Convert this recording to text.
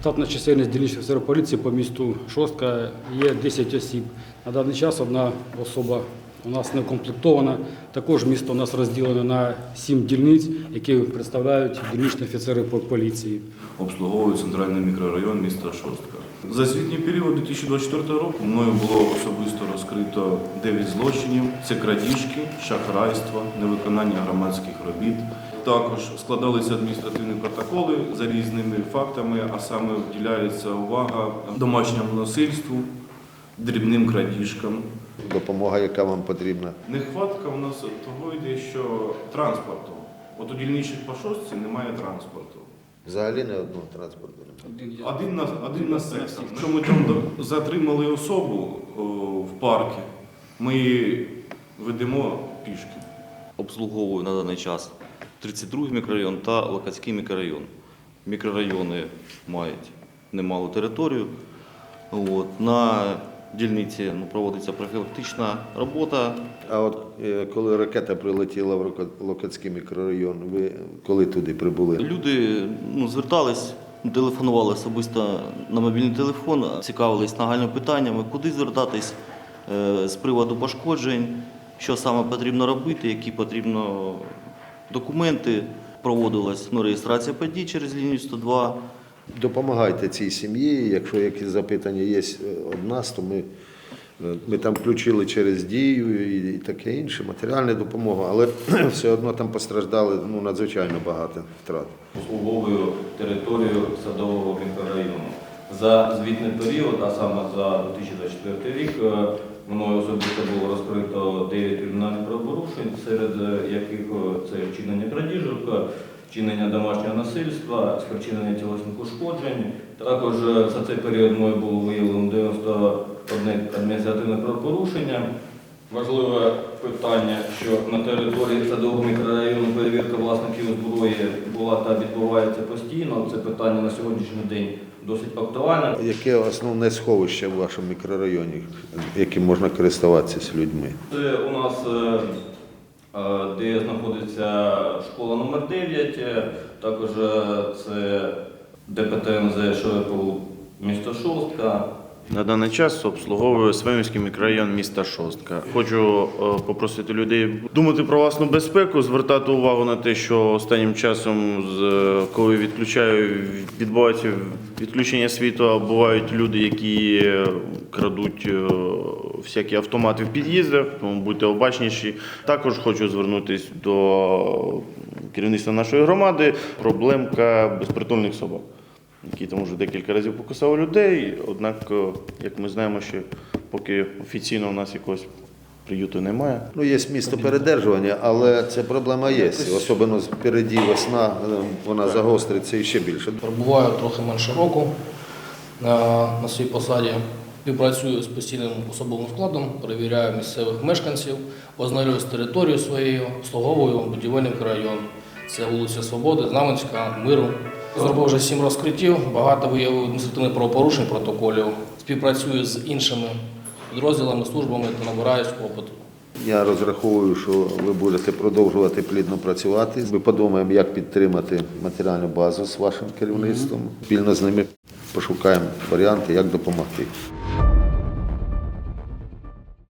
Штатна чисельність дільничних офіцерів поліції по місту Шостка є 10 осіб. На даний час одна особа у нас не укомплектована. Також місто у нас розділено на 7 дільниць, які представляють дільничні офіцери по- поліції. обслуговує центральний мікрорайон міста Шостка. За звітній період 2024 року мною було особисто розкрито 9 злочинів: це крадіжки, шахрайство, невиконання громадських робіт. Також складалися адміністративні протоколи за різними фактами, а саме вділяється увага домашньому насильству, дрібним крадіжкам. Допомога, яка вам потрібна. Нехватка в нас того йде, що транспорту. От у дільничних по шостці немає транспорту. Взагалі не одного транспорту. Один на, один на сектор. Якщо ми там затримали особу о, в парку, ми її ведемо пішки. обслуговую на даний час 32 й мікрорайон та Локацький мікрорайон. Мікрорайони мають немалу територію. От. На дільниці ну, проводиться профілактична робота. А от е, коли ракета прилетіла в Локацький мікрорайон, ви коли туди прибули? Люди ну, звертались, телефонували особисто на мобільний телефон, цікавились нагальними питаннями, куди звертатись е, з приводу пошкоджень, що саме потрібно робити, які потрібно документи. Проводилась ну, реєстрація подій через лінію 102. Допомагайте цій сім'ї. Якщо якісь запитання є від нас, то ми, е, ми там включили через дію і, таке інше, матеріальна допомога, але все одно там постраждали ну, надзвичайно багато втрат. обслуговую територію садового мікрорайону. За звітний період, а саме за 2024 рік, е, мною особисто було розкрито 9 кримінальних правопорушень, серед е, яких е, це вчинення крадіжок, е, вчинення домашнього насильства, спричинення тілесних ушкоджень. Також е, за цей період мною було виявлено 91 адміністративне правопорушення. Важливе питання, що на території садового мікрорайону перевірка власників зброї була та відбувається постійно. Це питання на сьогоднішній день досить актуальне. Яке основне сховище в вашому мікрорайоні, яким можна користуватися людьми? Це у нас е, е, де знаходиться школа номер 9, е, також е, це ДПТМЗ ШВПУ місто Шостка. На даний час обслуговую Свемівський мікрорайон міста Шостка. Хочу е, попросити людей думати про власну безпеку, звертати увагу на те, що останнім часом, з- коли відключаю, відбувається відключення світла, бувають люди, які е, крадуть е, всякі автомати в під'їздах, тому будьте обачніші. Також хочу звернутися до керівництва нашої громади. Проблемка безпритульних собак який там вже декілька разів покусав людей. Однак, е, як ми знаємо, що поки офіційно у нас якогось приюту немає. Ну, є місто передержування, але це проблема є. Особливо впереді весна, е, вона загостриться і ще більше. Перебуваю трохи менше року на, на своїй посаді. Співпрацюю з постійним особовим складом, перевіряю місцевих мешканців, ознайомлюю з територією своєю, обслуговую будівельний район. Це вулиця Свободи, Знаменська, Миру. Зробив вже сім розкриттів, багато виявив адміністративних правопорушень протоколів. Співпрацюю з іншими підрозділами, службами та набираюсь опиту. Я розраховую, що ви будете продовжувати плідно працювати. Ми подумаємо, як підтримати матеріальну базу з вашим керівництвом. Спільно з ними пошукаємо варіанти, як допомогти.